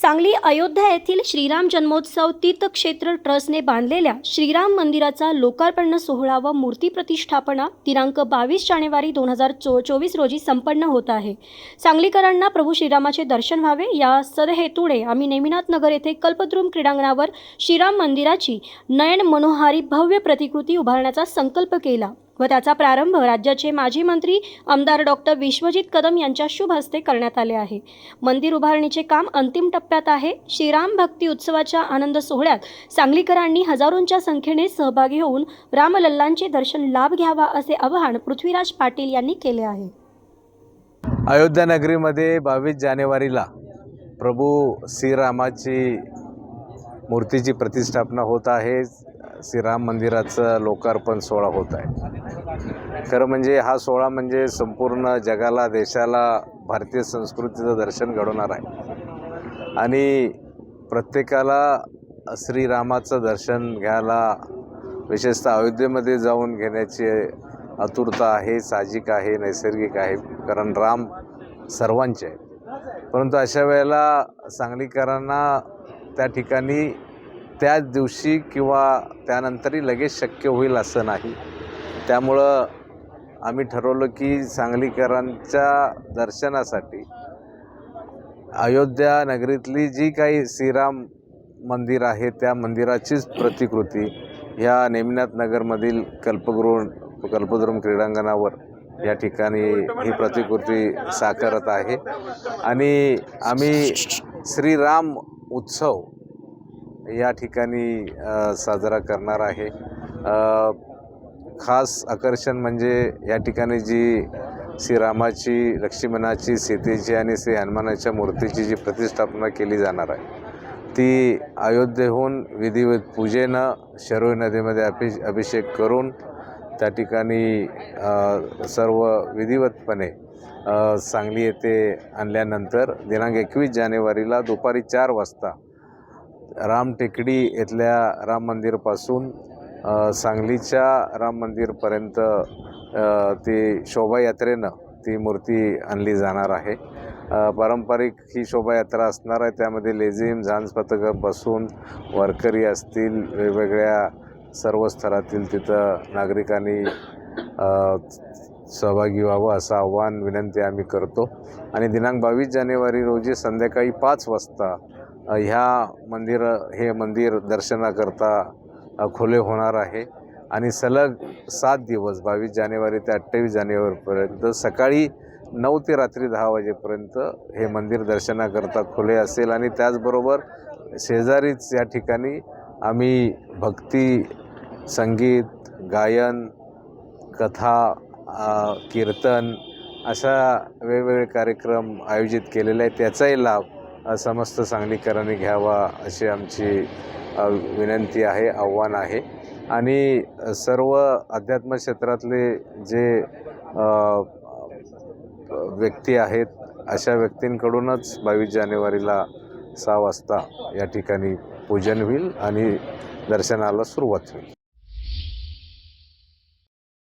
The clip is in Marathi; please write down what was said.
सांगली अयोध्या येथील श्रीराम जन्मोत्सव तीर्थक्षेत्र ट्रस्टने बांधलेल्या श्रीराम मंदिराचा लोकार्पण सोहळा व मूर्ती प्रतिष्ठापना दिनांक बावीस जानेवारी दोन हजार चो चोवीस रोजी संपन्न होत आहे. सांगलीकरांना प्रभू श्रीरामाचे दर्शन व्हावे या सदहेतूने आम्ही नेमिनाथ नगर येथे कल्पद्रुम क्रीडांगणावर श्रीराम मंदिराची नयन मनोहारी भव्य प्रतिकृती उभारण्याचा संकल्प केला. व त्याचा प्रारंभ राज्याचे माजी मंत्री आमदार डॉक्टर विश्वजित कदम यांच्या शुभ हस्ते करण्यात आले आहे. मंदिर उभारणीचे काम अंतिम टप्प्यात आहे. श्रीराम भक्ती उत्सवाच्या आनंद सोहळ्यात सांगलीकरांनी हजारोंच्या संख्येने सहभागी होऊन रामलल्लांचे दर्शन लाभ घ्यावा असे आवाहन पृथ्वीराज पाटील यांनी केले आहे. अयोध्या नगरीमध्ये बावीस जानेवारीला प्रभू श्रीरामाची मूर्तीची प्रतिष्ठापना होत आहे. श्रीराम मंदिराचं लोकार्पण सोहळा होत आहे. खरं म्हणजे हा सोहळा म्हणजे संपूर्ण जगाला देशाला भारतीय संस्कृतीचं दर्शन घडवणार आहे. आणि प्रत्येकाला श्रीरामाचं दर्शन घ्यायला विशेषतः अयोध्येमध्ये जाऊन घेण्याची आतुरता आहे साहजिक आहे नैसर्गिक आहे कारण राम सर्वांचे आहे परंतु अशा वेळेला सांगलीकरांना त्या ठिकाणी त्याच दिवशी किंवा त्यानंतरही लगेच शक्य होईल असं नाही. त्यामुळं आम्ही ठरवलं की सांगलीकरांच्या दर्शनासाठी अयोध्या नगरीतली जी काही श्रीराम मंदिर आहे त्या मंदिराचीच प्रतिकृती ह्या नेमिनाथ नगरमधील कल्पगृह कल्पद्रुम क्रीडांगणावर या ठिकाणी ही प्रतिकृती साकारत आहे. आणि आम्ही श्रीराम उत्सव या ठिकाणी साजरा करणार आहे. खास आकर्षण म्हणजे या ठिकाणी जी श्रीरामाची लक्ष्मणाची सीतेची आणि श्री हनुमानाच्या मूर्तीची जी प्रतिष्ठापना केली जाणार आहे ती अयोध्येहून विधिवत पूजेनं शरोई नदीमध्ये अभि अभिषेक करून त्या ठिकाणी सर्व विधिवतपणे सांगली येथे आणल्यानंतर दिनांक एकवीस जानेवारीला दुपारी चार वाजता राम टेकडी येथल्या राम मंदिरपासून सांगलीच्या राम मंदिरपर्यंत ती शोभायात्रेनं ती मूर्ती आणली जाणार आहे. पारंपरिक ही शोभायात्रा असणार आहे. त्यामध्ये लेझिम झांज पथकं बसून वारकरी असतील वेगवेगळ्या सर्व स्तरातील तिथं नागरिकांनी सहभागी व्हावं असं आव्हान विनंती आम्ही करतो. आणि दिनांक बावीस जानेवारी रोजी संध्याकाळी पाच वाजता ह्या मंदिर हे मंदिर दर्शनाकरता खुले होणार आहे. आणि सलग सात दिवस बावीस जानेवारी ते अठ्ठावीस जानेवारीपर्यंत सकाळी नऊ ते रात्री दहा वाजेपर्यंत हे मंदिर दर्शनाकरता खुले असेल. आणि त्याचबरोबर शेजारीच या ठिकाणी आम्ही भक्ती संगीत गायन कथा कीर्तन अशा वेगवेगळे कार्यक्रम आयोजित केलेले आहेत. त्याचाही लाभ समस्त सांगलीकरांनी घ्यावा अशी आमची विनंती आहे आव्हान आहे. आणि सर्व अध्यात्म क्षेत्रातले जे व्यक्ती आहेत अशा व्यक्तींकडूनच बावीस जानेवारीला सहा वाजता या ठिकाणी पूजन होईल आणि दर्शनाला सुरुवात होईल.